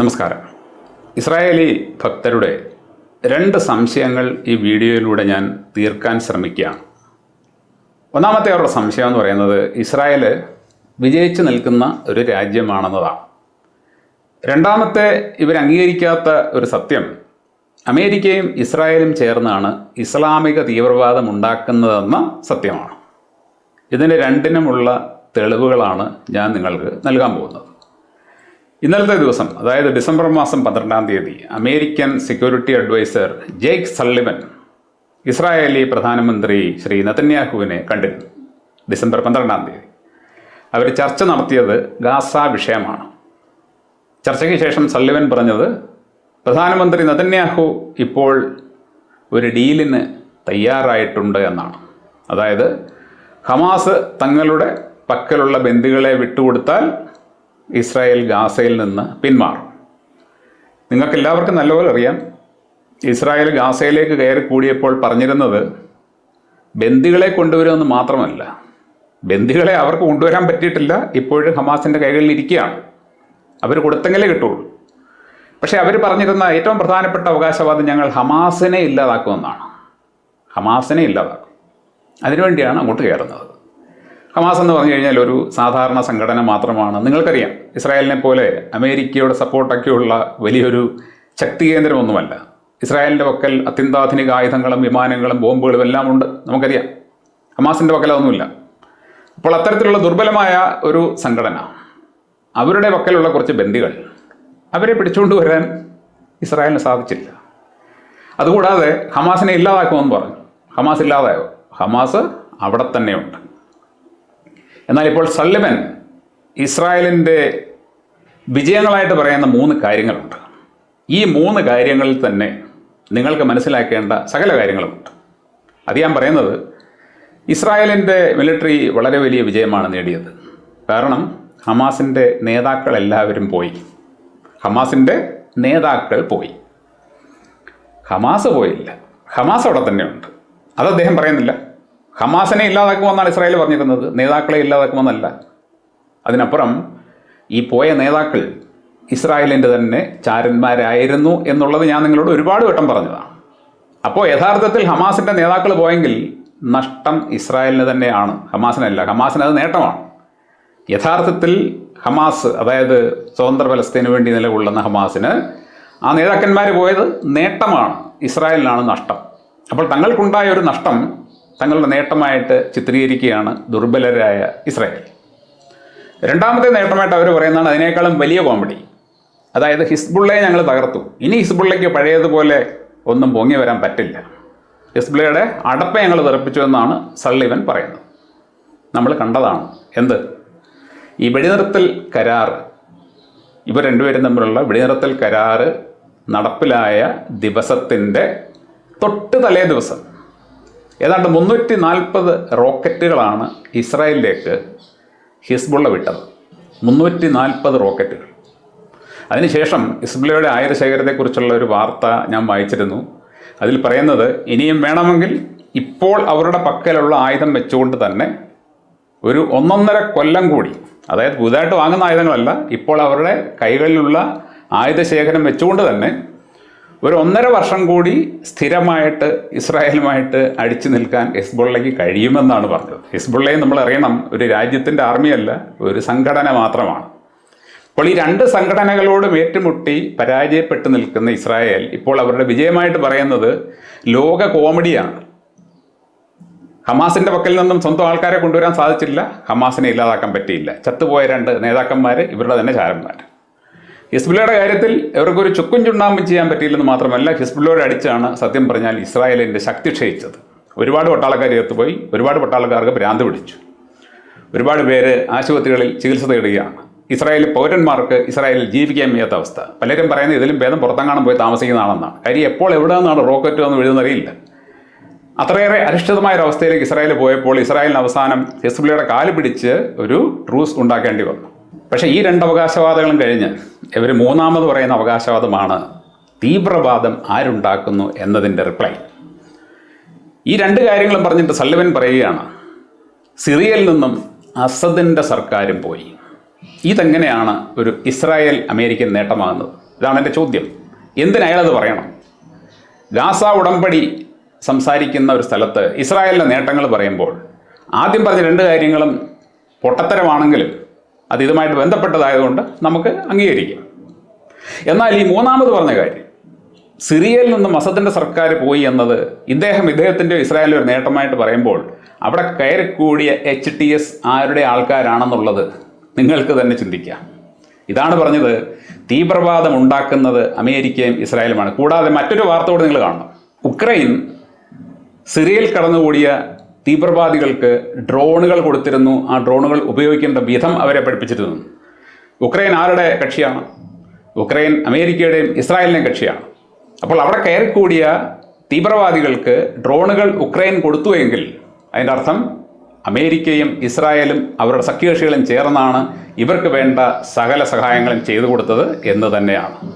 നമസ്കാരം. ഇസ്രായേലി ഭക്തരുടെ രണ്ട് സംശയങ്ങൾ ഈ വീഡിയോയിലൂടെ ഞാൻ തീർക്കാൻ ശ്രമിക്കുകയാണ്. ഒന്നാമത്തെ അവരുടെ സംശയം എന്ന് പറയുന്നത് ഇസ്രായേൽ വിജയിച്ചു നിൽക്കുന്ന ഒരു രാജ്യമാണെന്നതാണ്. രണ്ടാമത്തെ ഇവർ അംഗീകരിക്കാത്ത ഒരു സത്യം അമേരിക്കയും ഇസ്രായേലും ചേർന്നാണ് ഇസ്ലാമിക തീവ്രവാദം ഉണ്ടാക്കുന്നതെന്ന സത്യമാണ്. ഇതിന് രണ്ടിനുമുള്ള തെളിവുകളാണ് ഞാൻ നിങ്ങൾക്ക് നൽകാൻ പോകുന്നത്. ഇന്നലത്തെ ദിവസം അതായത് ഡിസംബർ മാസം പന്ത്രണ്ടാം തീയതി American security adviser Jake Sullivan Israeli പ്രധാനമന്ത്രി ശ്രീ നതന്യാഹുവിനെ കണ്ടിരുന്നു ഡിസംബർ പന്ത്രണ്ടാം തീയതി. അവർ ചർച്ച നടത്തിയത് ഗാസ വിഷയമാണ്. ചർച്ചയ്ക്ക് ശേഷം സള്ളിവൻ പറഞ്ഞത് പ്രധാനമന്ത്രി നതന്യാഹു ഇപ്പോൾ ഒരു ഡീലിന് തയ്യാറായിട്ടുണ്ട് എന്നാണ്. അതായത് ഹമാസ് തങ്ങളുടെ പക്കലുള്ള ബന്ദികളെ വിട്ടുകൊടുത്താൽ ഇസ്രായേൽ ഗാസയിൽ നിന്ന് പിന്മാറും. നിങ്ങൾക്ക് എല്ലാവർക്കും നല്ലപോലെ അറിയാം ഇസ്രായേൽ ഗാസയിലേക്ക് കയറി കൂടിയപ്പോൾ പറഞ്ഞിരുന്നത് ബന്ദികളെ കൊണ്ടുവരുമെന്ന് മാത്രമല്ല ബന്ദികളെ അവർക്ക് കൊണ്ടുവരാൻ പറ്റിയിട്ടില്ല ഇപ്പോഴും ഹമാസിന്റെ കൈകളിൽ ഇരിക്കുകയാണ്. അവർ കൊടുത്തെങ്കിലേ കിട്ടുള്ളൂ. പക്ഷേ അവർ പറഞ്ഞിരുന്ന ഏറ്റവും പ്രധാനപ്പെട്ട അവകാശവാദം ഞങ്ങൾ ഹമാസിനെ ഇല്ലാതാക്കുമെന്നാണ്. ഹമാസിനെ ഇല്ലാതാക്കും. അതിനുവേണ്ടിയാണ് അങ്ങോട്ട് കയറുന്നത്. ഹമാസ് എന്ന് പറഞ്ഞു കഴിഞ്ഞാൽ ഒരു സാധാരണ സംഘടന മാത്രമാണ്. നിങ്ങൾക്കറിയാം ഇസ്രായേലിനെ പോലെ അമേരിക്കയുടെ സപ്പോർട്ടൊക്കെയുള്ള വലിയൊരു ശക്തി കേന്ദ്രമൊന്നുമല്ല. ഇസ്രായേലിന്റെ പക്കൽ അത്യന്താധുനിക ആയുധങ്ങളും വിമാനങ്ങളും ബോംബുകളും എല്ലാം ഉണ്ട്. നമുക്കറിയാം ഹമാസിന്റെ പക്കൽ അതൊന്നുമില്ല. അപ്പോൾ അത്തരത്തിലുള്ള ദുർബലമായ ഒരു സംഘടന അവരുടെ പക്കലുള്ള കുറച്ച് ബന്ദികൾ അവരെ പിടിച്ചുകൊണ്ട് വരാൻ ഇസ്രായേലിന് സാധിച്ചില്ല. അതുകൂടാതെ ഹമാസിനെ ഇല്ലാതാക്കുമെന്ന് പറഞ്ഞു. ഹമാസ് ഇല്ലാതായോ? ഹമാസ് അവിടെ തന്നെയുണ്ട്. എന്നാൽ ഇപ്പോൾ സല്ലിമൻ ഇസ്രായേലിന്റെ വിജയങ്ങളായിട്ട് പറയുന്ന മൂന്ന് കാര്യങ്ങളുണ്ട്. ഈ മൂന്ന് കാര്യങ്ങളിൽ തന്നെ നിങ്ങൾക്ക് മനസ്സിലാക്കേണ്ട സകല കാര്യങ്ങളുമുണ്ട്. അത് ഞാൻ പറയുന്നത് ഇസ്രായേലിന്റെ മിലിറ്ററി വളരെ വലിയ വിജയമാണ് നേടിയത്. കാരണം ഹമാസിന്റെ നേതാക്കൾ എല്ലാവരും പോയി. ഹമാസിന്റെ നേതാക്കൾ പോയി. ഹമാസ് പോയില്ല. ഹമാസ് അവിടെ തന്നെയുണ്ട്. അത് അദ്ദേഹം പറയുന്നില്ല. ഹമാസിനെ ഇല്ലാതാക്കുമെന്നാണ് ഇസ്രായേൽ പറഞ്ഞിരുന്നത്. നേതാക്കളെ ഇല്ലാതാക്കുമെന്നല്ല. അതിനപ്പുറം ഈ പോയ നേതാക്കൾ ഇസ്രായേലിന്റെ തന്നെ ചാരന്മാരായിരുന്നു എന്നുള്ളത് ഞാൻ നിങ്ങളോട് ഒരുപാട് വട്ടം പറഞ്ഞതാണ് അപ്പോൾ യഥാർത്ഥത്തിൽ ഹമാസിന്റെ നേതാക്കൾ പോയെങ്കിൽ നഷ്ടം ഇസ്രായേലിന് തന്നെയാണ്. ഹമാസിനല്ല ഹമാസിന് അത് നേട്ടമാണ്. യഥാർത്ഥത്തിൽ ഹമാസ് അതായത് സ്വതന്ത്ര ഫലസ്തീന് വേണ്ടി നിലകൊള്ളുന്ന ഹമാസിന് ആ നേതാക്കന്മാർ പോയത് നേട്ടമാണ്. ഇസ്രായേലിനാണ് നഷ്ടം. അപ്പോൾ തങ്ങൾക്കുണ്ടായ ഒരു നഷ്ടം തങ്ങളുടെ നേട്ടമായിട്ട് ചിത്രീകരിക്കുകയാണ് ദുർബലരായ ഇസ്രായേൽ. രണ്ടാമത്തെ നേട്ടമായിട്ട് അവർ പറയുന്നതാണ് അതിനേക്കാളും വലിയ കോമഡി അതായത് ഹിസ്ബുള്ളയെ ഞങ്ങൾ തകർത്തു. ഇനി ഹിസ്ബുള്ളയ്ക്ക് പഴയതുപോലെ ഒന്നും പൊങ്ങി വരാൻ പറ്റില്ല. ഹിസ്ബുള്ളയുടെ അടപ്പ ഞങ്ങൾ തെറപ്പിച്ചു എന്നാണ് സള്ളിവൻ പറയുന്നത്. നമ്മൾ കണ്ടതാണ്. എന്ത്? ഈ വെടിനിർത്തൽ കരാർ ഇവർ രണ്ടുപേരും തമ്മിലുള്ള വെടിനിർത്തൽ കരാറ് നടപ്പിലായ ദിവസത്തിന്റെ തൊട്ട് തലേ ദിവസം. ഏതാണ്ട് മുന്നൂറ്റി നാൽപ്പത് റോക്കറ്റുകളാണ് ഇസ്രായേലിലേക്ക് ഹിസ്ബുള്ള വിട്ടത്. മുന്നൂറ്റി നാൽപ്പത് റോക്കറ്റുകൾ. അതിനുശേഷം ഹിസ്ബുള്ളയുടെ ആയുധശേഖരത്തെക്കുറിച്ചുള്ള ഒരു വാർത്ത ഞാൻ വായിച്ചിരുന്നു. അതിൽ പറയുന്നത് ഇനിയും വേണമെങ്കിൽ ഇപ്പോൾ അവരുടെ പക്കലുള്ള ആയുധം വെച്ചുകൊണ്ട് തന്നെ ഒരു ഒന്നൊന്നര കൊല്ലം കൂടി അതായത് പുതുതായിട്ട് വാങ്ങുന്ന ആയുധങ്ങളല്ല ഇപ്പോൾ അവരുടെ കൈകളിലുള്ള ആയുധശേഖരം വെച്ചുകൊണ്ട് തന്നെ ഒരു ഒന്നര വർഷം കൂടി സ്ഥിരമായിട്ട് ഇസ്രായേലുമായിട്ട് അടിച്ചു നിൽക്കാൻ ഹിസ്ബുള്ളയ്ക്ക് കഴിയുമെന്നാണ് പറഞ്ഞത്. ഹിസ്ബുള്ളയെ നമ്മൾ അറിയണം ഒരു രാജ്യത്തിന്റെ ആർമിയല്ല ഒരു സംഘടന മാത്രമാണ്. അപ്പോൾ ഈ രണ്ട് സംഘടനകളോടും ഏറ്റുമുട്ടി പരാജയപ്പെട്ടു നിൽക്കുന്ന ഇസ്രായേൽ ഇപ്പോൾ അവരുടെ വിജയമായിട്ട് പറയുന്നത് ലോക കോമഡിയാണ്. ഹമാസിന്റെ പക്കൽ നിന്നും സ്വന്തം ആൾക്കാരെ കൊണ്ടുവരാൻ സാധിച്ചില്ല ഹമാസിനെ ഇല്ലാതാക്കാൻ പറ്റിയില്ല. ചത്തുപോയ രണ്ട് നേതാക്കന്മാർ ഇവരുടെ തന്നെ ചാരന്മാർ ഹിസ്ബുള്ളയുടെ കാര്യത്തിൽ ഇവർക്കൊരു ചുക്കും ചുണ്ണാമ്പും ചെയ്യാൻ പറ്റിയില്ലെന്ന് മാത്രമല്ല ഹിസ്ബുള്ളയോട് അടിച്ചാണ് സത്യം പറഞ്ഞാൽ ഇസ്രായേലിന്റെ ശക്തി ക്ഷയിച്ചത്. ഒരുപാട് പട്ടാളക്കാർ ചേർത്തുപോയി ഒരുപാട് പട്ടാളക്കാർക്ക് ഭ്രാന്ത് പിടിച്ചു. ഒരുപാട് പേര് ആശുപത്രികളിൽ ചികിത്സ തേടുകയാണ്. ഇസ്രായേൽ പൗരന്മാർക്ക് ഇസ്രായേലിൽ ജീവിക്കാൻ വയ്യാത്ത അവസ്ഥ. പലരും പറയുന്നത് ഇതിലും ഭേദം പുറത്തെങ്ങാനും പോയി താമസിക്കുന്നതാണെന്നാണ്. കാര്യം എപ്പോൾ എവിടെ നിന്നാണ് റോക്കറ്റ് എന്ന് എഴുതുന്നറിയില്ല അത്രയേറെ അരിഷ്ടമായ ഒരു അവസ്ഥയിലേക്ക് ഇസ്രായേൽ പോയപ്പോൾ ഇസ്രായേലിന് അവസാനം ഹിസ്ബുള്ളയുടെ കാൽ പിടിച്ച് ഒരു ട്രൂസ് ഉണ്ടാക്കേണ്ടി വന്നു. പക്ഷേ ഈ രണ്ട് അവകാശവാദങ്ങളും കഴിഞ്ഞ് ഇവർ മൂന്നാമത് പറയുന്ന അവകാശവാദമാണ്. തീവ്രവാദം ആരുണ്ടാക്കുന്നു എന്നതിന്റെ റിപ്ലൈ ഈ രണ്ട് കാര്യങ്ങളും പറഞ്ഞിട്ട് സല്ലവൻ പറയുകയാണ്. സിറിയയിൽ നിന്നും അസദിന്റെ സർക്കാരും പോയി. ഇതെങ്ങനെയാണ് ഒരു ഇസ്രായേൽ അമേരിക്കൻ നേട്ടമാകുന്നത്? ഇതാണ് എന്റെ ചോദ്യം. എന്തിനയാളത് പറയണം? ഗാസ ഉടമ്പടി സംസാരിക്കുന്ന ഒരു സ്ഥലത്ത് ഇസ്രായേലിന്റെ നേട്ടങ്ങൾ പറയുമ്പോൾ ആദ്യം പറഞ്ഞ രണ്ട് കാര്യങ്ങളും പൊട്ടത്തരമാണെങ്കിലും അത് ഇതുമായിട്ട് ബന്ധപ്പെട്ടതായതുകൊണ്ട് നമുക്ക് അംഗീകരിക്കാം. എന്നാൽ ഈ മൂന്നാമത് പറഞ്ഞ കാര്യം സിറിയയിൽ നിന്ന് മസത്തിന്റെ സർക്കാർ പോയി എന്നത് ഇദ്ദേഹം ഇദ്ദേഹത്തിന്റെ ഇസ്രായേലിന്റെ ഒരു നേട്ടമായിട്ട് പറയുമ്പോൾ അവിടെ കയറിക്കൂടിയ എച്ച് ടി എസ് ആരുടെ ആൾക്കാരാണെന്നുള്ളത് നിങ്ങൾക്ക് തന്നെ ചിന്തിക്കാം. ഇതാണ് പറഞ്ഞത് തീവ്രവാദം ഉണ്ടാക്കുന്നത് അമേരിക്കയും ഇസ്രായേലുമാണ്. കൂടാതെ മറ്റൊരു വാർത്ത കൂടെ നിങ്ങൾ കാണണം. ഉക്രൈൻ സിറിയയിൽ കടന്നുകൂടിയ തീവ്രവാദികൾക്ക് ഡ്രോണുകൾ കൊടുത്തിരുന്നു. ആ ഡ്രോണുകൾ ഉപയോഗിക്കേണ്ട വിധം അവരെ പഠിപ്പിച്ചിരുന്നു. ഉക്രൈൻ ആരുടെ കക്ഷിയാണ്? ഉക്രൈൻ അമേരിക്കയുടെയും ഇസ്രായേലിന്റെയും കക്ഷിയാണ്. അപ്പോൾ അവിടെ കയറിക്കൂടിയ തീവ്രവാദികൾക്ക് ഡ്രോണുകൾ ഉക്രൈൻ കൊടുത്തുവെങ്കിൽ അതിന്റെ അർത്ഥം അമേരിക്കയും ഇസ്രായേലും അവരുടെ സഖ്യകക്ഷികളും ചേർന്നാണ് ഇവർക്ക് വേണ്ട സകല സഹായങ്ങളും ചെയ്തു കൊടുത്തത് എന്ന് തന്നെയാണ്.